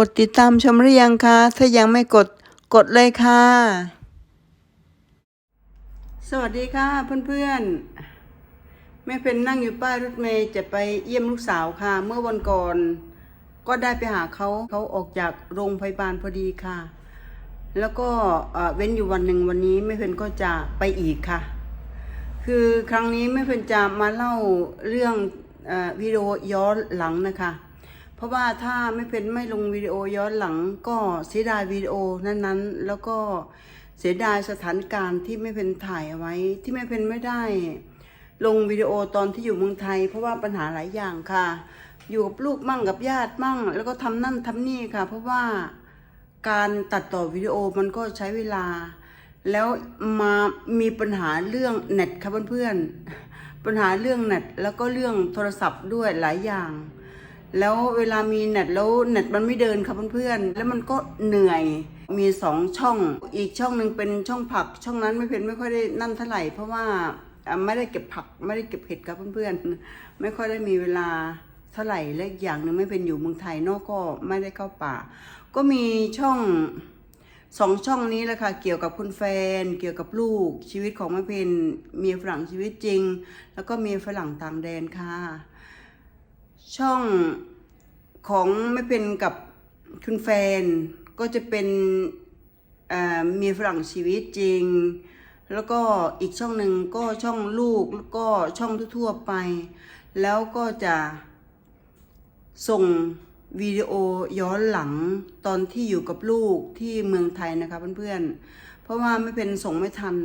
กดติดตามชมหรือยังคะ ถ้ายังไม่กดกดเลยค่ะ สวัสดีค่ะเพื่อนๆ แม่เพนนั่งอยู่ป้ายรถเมย์จะไปเยี่ยมลูกสาวค่ะ เมื่อวันก่อน ก็ได้ไปหาเขาเขาออกจากโรงพยาบาลพอดีค่ะ แล้วก็เว้นอยู่วันหนึ่งวันนี้แม่เพนก็จะไปอีกค่ะ คือครั้งนี้แม่เพนจะมาเล่าเรื่องอวิดีโอย้อนหลังนะคะ เพราะว่าถ้าไม่เป็นไม่ลงวิดีโอย้อนหลัง ก็เสียดายวิดีโอนั้นๆ แล้วก็เสียดายสถานการณ์ที่ไม่เป็นถ่ายเอาไว้ ที่ไม่เป็นไม่ได้ ลงวิดีโอตอนที่อยู่เมืองไทย เพราะว่าปัญหาหลายอย่างค่ะ อยู่กับลูกมั่งกับญาติมั่ง แล้วก็ทำนั่นทำนี่ค่ะ เพราะว่าการตัดต่อวิดีโอมันก็ใช้เวลา แล้วมามีปัญหาเรื่องเน็ตค่ะเพื่อนๆปัญหาเรื่องเน็ตแล้วก็เรื่องโทรศัพท์ด้วยหลายอย่าง แล้วเวลามีเน็ตแล้วเน็ตมันไม่เดินค่ะเพื่อนๆ แล้วมันก็เหนื่อย มีสองช่อง อีกช่องหนึ่งเป็นช่องผัก ช่องนั้นไม่เพนไม่ค่อยได้นั่นเท่าไหร่ เพราะว่าไม่ได้เก็บผักไม่ได้เก็บเห็ดครับเพื่อนๆ ไม่ค่อยได้มีเวลาเท่าไหร่ และอย่างหนึ่งไม่เป็นอยู่เมืองไทยนอกก็ไม่ได้เข้าป่า ก็มีช่องสองช่องนี้แหละค่ะ เกี่ยวกับคุณแฟน เกี่ยวกับลูก ชีวิตของแม่เพนเมียฝรั่งชีวิตจริง แล้วก็เมียฝรั่งต่างแดนค่ะ ช่องของไม่เป็นกับคุณแฟน ก็จะเป็นเมียฝรั่งชีวิตจริง แล้วก็อีกช่องหนึ่งก็ช่องลูกแล้วก็ช่องทั่วๆไป แล้วก็จะส่งวิดีโอย้อนหลังตอนที่อยู่กับลูกที่เมืองไทยนะคะเพื่อนๆ เพราะว่าไม่เป็นส่งไม่ทัน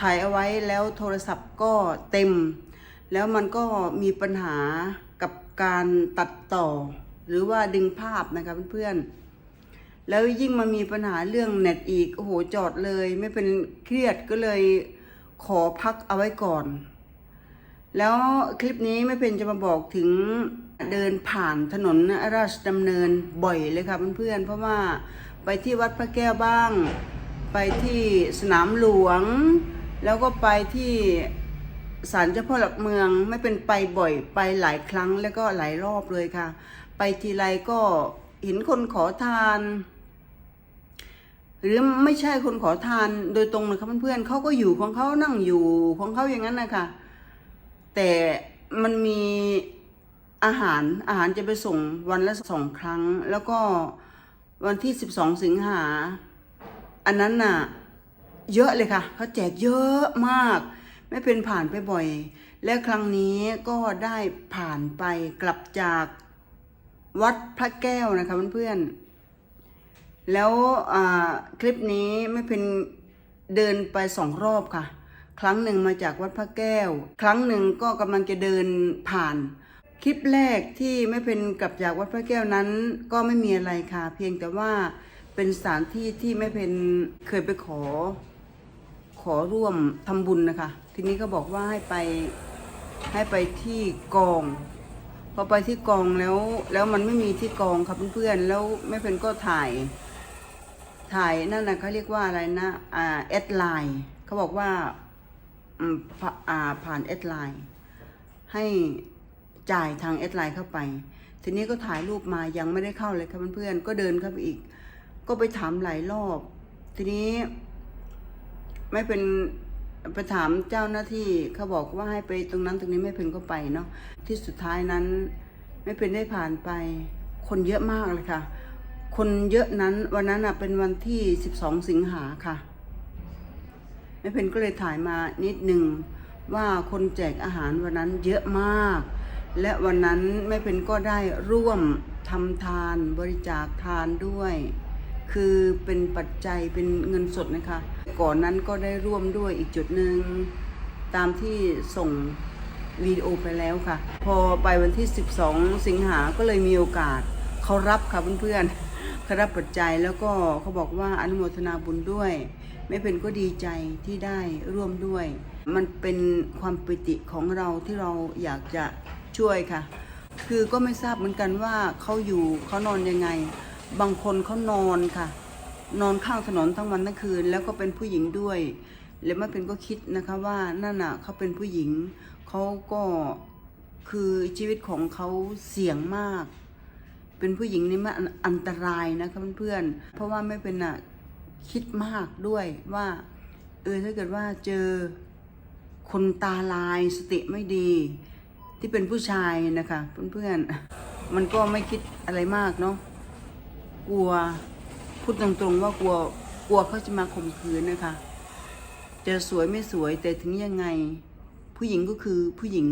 ถ่ายเอาไว้แล้วโทรศัพท์ก็เต็ม แล้วมันก็มีปัญหา กับการตัดต่อ หรือว่าดึงภาพนะคะเพื่อนๆ แล้วยิ่งมามีปัญหาเรื่องเน็ตอีก โอ้โหจอดเลย ไม่เป็นเครียดก็เลยขอพักเอาไว้ก่อน แล้วคลิปนี้ไม่เป็นจะมาบอกถึงเดินผ่านถนนราชดำเนินบ่อยเลยค่ะเพื่อนๆ เพราะว่าไปที่วัดพระแก้วบ้าง ไปที่สนามหลวง แล้วก็ไปที่ ศาลเจ้าพ่อหลักเมืองไม่เป็นไปบ่อยไปหลายครั้งแล้วก็หลายรอบเลยค่ะ ไปทีไรก็เห็นคนขอทาน หรือไม่ใช่คนขอทานโดยตรงนะครับเพื่อนๆเขาก็อยู่ของเขานั่งอยู่ของเขาอย่างนั้นนะคะแต่มันมีอาหารอาหารจะไปส่งวันละสองครั้ง แล้วก็วันที่สิบสองสิงหา อันนั้นน่ะ เยอะเลยค่ะเขาแจกเยอะมาก ไม่เป็นผ่านไปบ่อย และครั้งนี้ก็ได้ผ่านไปกลับจากวัดพระแก้วนะคะเพื่อนๆแล้วคลิปนี้ไม่เป็นเดินไปสองรอบค่ะ ครั้งหนึ่งมาจากวัดพระแก้ว ครั้งหนึ่งก็กำลังจะเดินผ่าน คลิปแรกที่ไม่เป็นกลับจากวัดพระแก้วนั้น ก็ไม่มีอะไรค่ะ เพียงแต่ว่าเป็นสถานที่ที่ไม่เป็นเคยไปขอขอร่วมทำบุญนะคะ ทีนี้ก็บอกว่าให้ไปให้ไปที่กอง พอไปที่กองแล้ว แล้วมันไม่มีที่กองครับเพื่อนๆแล้วแม่เพนก็ถ่าย ถ่ายนั่นนะเขาเรียกว่าอะไรนะอ่าแอดไลน์เขาบอกว่าอืมผ่าอ่าผ่านแอดไลน์ให้จ่ายทางแอดไลน์เข้าไป ทีนี้ก็ถ่ายรูปมายังไม่ได้เข้าเลยครับเพื่อนๆก็เดินเข้าไปอีก ก็ไปถามหลายรอบ ทีนี้ไม่เป็น ไปถามเจ้าหน้าที่เขาบอกว่าให้ไปตรงนั้นตรงนี้ไม่เป็นก็ไปเนาะที่สุดท้ายนั้นไม่เป็นได้ผ่านไป คนเยอะมากเลยค่ะ คนเยอะนั้นวันนั้นอะเป็นวันที่ 12 สิงหาค่ะแม่เพนก็เลยถ่ายมานิดหนึ่งว่าคนแจกอาหารวันนั้นเยอะมาก และวันนั้นแม่เพนก็ได้ร่วมทำทานบริจาคทานด้วย คือเป็นปัจจัยเป็นเงินสดนะคะ ก่อนนั้นก็ได้ร่วมด้วยอีกจุดหนึ่งตามที่ส่งวิดีโอไปแล้วค่ะ พอไปวันที่ 12 สิงหาก็เลยมีโอกาสเขารับค่ะเพื่อนๆเขารับปัจจัยแล้วก็เขาบอกว่าอนุโมทนาบุญด้วย ไม่เป็นก็ดีใจที่ได้ร่วมด้วย มันเป็นความปิติของเราที่เราอยากจะช่วยค่ะ คือก็ไม่ทราบเหมือนกันว่าเขาอยู่เขานอนยังไง บางคนเขานอนค่ะ นอนข้างถนนทั้งวันทั้งคืน แล้วก็เป็นผู้หญิงด้วย แล้วไม่เป็นก็คิดนะคะว่านั่นน่ะเขาเป็นผู้หญิงเขาก็คือชีวิตของเขาเสี่ยงมาก เป็นผู้หญิงนี่มันอันตรายนะคะเพื่อนๆเพราะว่าไม่เป็นอะคิดมากด้วยว่าเออถ้าเกิดว่าเจอคนตาลายสติไม่ดี ที่เป็นผู้ชายนะคะเพื่อนๆมันก็ไม่คิดอะไรมากเนาะ กลัวพูดตรงๆว่ากลัวกลัวเขาจะมาข่มขืนนะคะจะสวยไม่สวยแต่ถึงยังไง ผู้หญิงก็คือผู้หญิง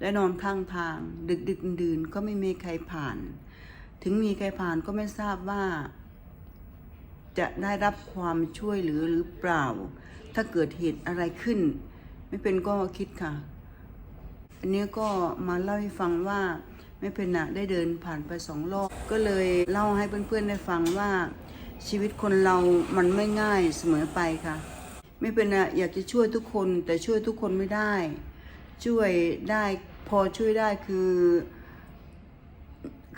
และนอนข้างทาง ดึกดึกดื่นก็ไม่มีใครผ่าน ถึงมีใครผ่านก็ไม่ทราบว่า จะได้รับความช่วยเหลือหรือเปล่า ถ้าเกิดเหตุอะไรขึ้น ไม่เป็นก็คิดค่ะ อันนี้ก็มาเล่าให้ฟังว่า ไม่เป็นนะได้เดินผ่านไปสองรอบก็เลยเล่าให้เพื่อนๆได้ฟังว่า ชีวิตคนเรามันไม่ง่ายเสมอไปค่ะไม่เป็นนะอยากจะช่วยทุกคนแต่ช่วยทุกคนไม่ได้ ช่วยได้พอช่วยได้คือ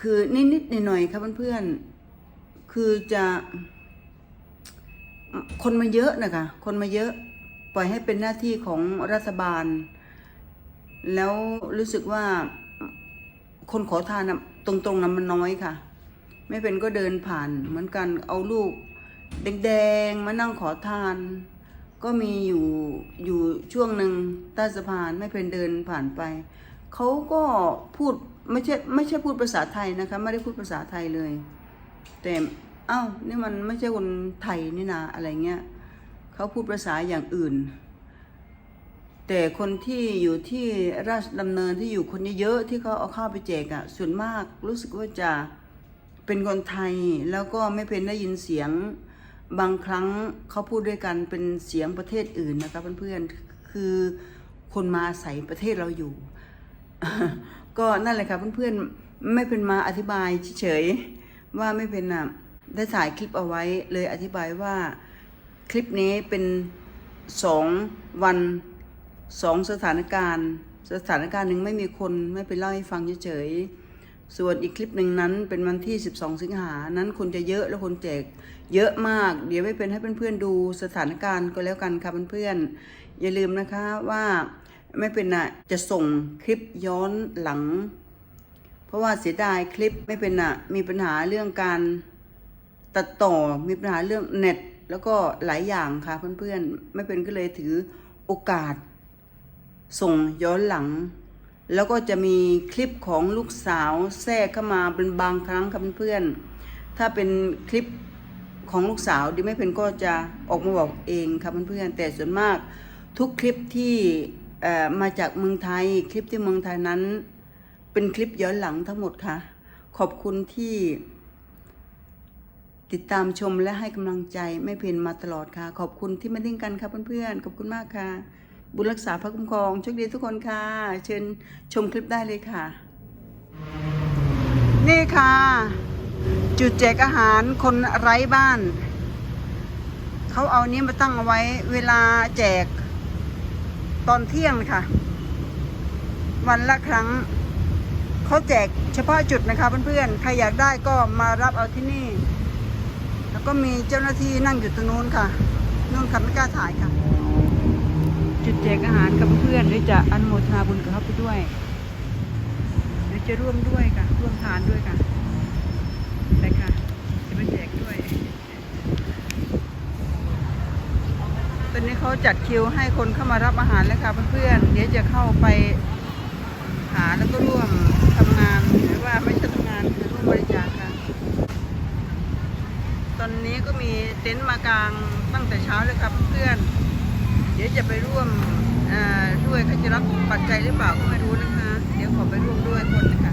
คือนิดๆหน่อยๆครับเพื่อนๆคือจะคนมาเยอะนะคะคนมาเยอะปล่อยให้เป็นหน้าที่ของรัฐบาล แล้วรู้สึกว่า คนขอทานตรงๆนั้นมันน้อยค่ะ ไม่เป็นก็เดินผ่าน เหมือนกันเอาลูกแดงๆมานั่งขอทาน ก็มีอยู่อยู่ช่วงหนึ่งใต้สะพานไม่เป็นเดินผ่านไปเขาก็พูดไม่ใช่ไม่ใช่พูดภาษาไทยนะคะ ไม่ได้พูดภาษาไทยเลย แต่เอ้านี่มันไม่ใช่คนไทยนี่นาอะไรเงี้ยเขาพูดภาษาอย่างอื่น แต่คนที่อยู่ที่ราชดำเนินที่อยู่คนเยอะๆที่เขาเอาข้าวไปแจกอะ่ะส่วนมากรู้สึกว่าจะเป็นคนไทยแล้วก็ไม่เป็นได้ยินเสียงบางครั้งเขาพูดด้วยกันเป็นเสียงประเทศอื่นนะคะเพื่อนๆคือคนมาอาศัยประเทศเราอยู่ ก็นั่นแหละค่ะเพื่อนๆไม่เป็นมาอธิบายเฉยๆว่าไม่เป็นอะได้ถ่ายคลิปเอาไว้เลยอธิบายว่าคลิปนี้เป็นสองวัน สองสถานการณ์ สถานการณ์หนึ่งไม่มีคนไม่ไปเล่าให้ฟังเฉยๆส่วนอีกคลิปหนึ่งนั้นเป็นวันที่ 12 สิงหานั้นคนจะเยอะแล้วคนแจกเยอะมาก เดี๋ยวไม่เป็นให้เพื่อนๆดูสถานการณ์ก็แล้วกันค่ะเพื่อนๆอย่าลืมนะคะว่าไม่เป็นอะจะส่งคลิปย้อนหลัง เพราะว่าเสียดายคลิปไม่เป็นอะมีปัญหาเรื่องการตัดต่อมีปัญหาเรื่องเน็ต แล้วก็หลายอย่างค่ะเพื่อนๆ ไม่เป็นก็เลยถือโอกาส ส่งย้อนหลัง แล้วก็จะมีคลิปของลูกสาวแทรกเข้ามาเป็นบางครั้งค่ะเพื่อนๆถ้าเป็นคลิปของลูกสาวดิไม่เพนก็จะออกมาบอกเองค่ะเพื่อนๆแต่ส่วนมากทุกคลิปที่มาจากเมืองไทยคลิปที่เมืองไทยนั้น เป็นคลิปย้อนหลังทั้งหมดค่ะ ขอบคุณที่ติดตามชมและให้กำลังใจแม่เพนมาตลอดค่ะ ขอบคุณที่มาดิ้งกันค่ะเพื่อนๆ ขอบคุณมากค่ะ บุญรักษาพระคุ้มครองโชคดีทุกคนค่ะ เชิญชมคลิปได้เลยค่ะ นี่ค่ะ จุดแจกอาหารคนไร้บ้าน เขาเอานี้มาตั้งเอาไว้เวลาแจกตอนเที่ยงค่ะ วันละครั้งเขาแจกเฉพาะจุดนะคะเพื่อนๆ ใครอยากได้ก็มารับเอาที่นี่ แล้วก็มีเจ้าหน้าที่นั่งอยู่ตรงนู้นค่ะนู่นค่ะไม่กล้าถ่ายค่ะ จุดแจกอาหารกับเพื่อนๆหรือจะอนุโมทนาบุญกับเขาไปด้วยหรือจะร่วมด้วยค่ะ ร่วมทานด้วยค่ะไปค่ะ จะไปแจกด้วย ตอนนี้เขาจัดคิวให้คนเข้ามารับอาหารแล้วค่ะเพื่อนๆเดี๋ยวจะเข้าไปหาแล้วก็ร่วมทำงานหรือว่าไม่ใช่ทำงานคือร่วมบริจาคค่ะ ตอนนี้ก็มีเต็นท์มากลางตั้งแต่เช้าเลยครับเพื่อนๆ ดี๋ยวจะไปร่วมด้วยเขาจะรับปัจจัยหรือเปล่าก็ไม่รู้นะคะ เดี๋ยวขอไปร่วมด้วยคนนะคะ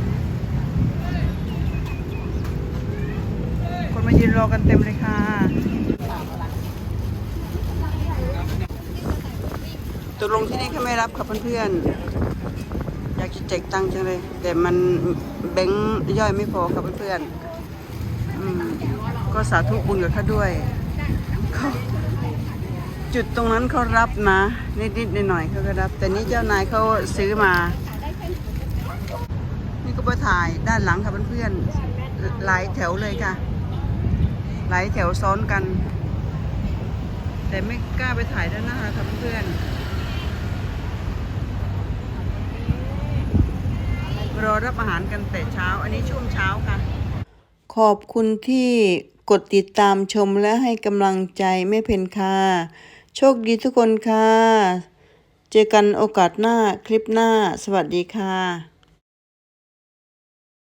คนมายืนรอกันเต็มเลยค่ะตกลงที่นี่เขาไม่รับค่ะเพื่อนๆอยากจะแจกตังค์จังเลย แต่มันแบงค์ย่อยไม่พอค่ะเพื่อนๆก็สาธุบุญกับเขาด้วย จุดตรงนั้นเขารับนะนิดๆหน่อยๆเขาก็รับ แต่นี่เจ้านายเขาซื้อมา นี่ก็ไปถ่ายด้านหลังค่ะเพื่อนๆหลายแถวเลยค่ะ หลายแถวซ้อนกัน แต่ไม่กล้าไปถ่ายด้านหน้าค่ะเพื่อนรอรับอาหารกันแต่เช้า อันนี้ช่วงเช้าค่ะ ขอบคุณที่กดติดตามชมและให้กำลังใจแม่เพนค่ะ โชคดีทุกคนค่ะ เจอกันโอกาสหน้าคลิปหน้า สวัสดีค่ะ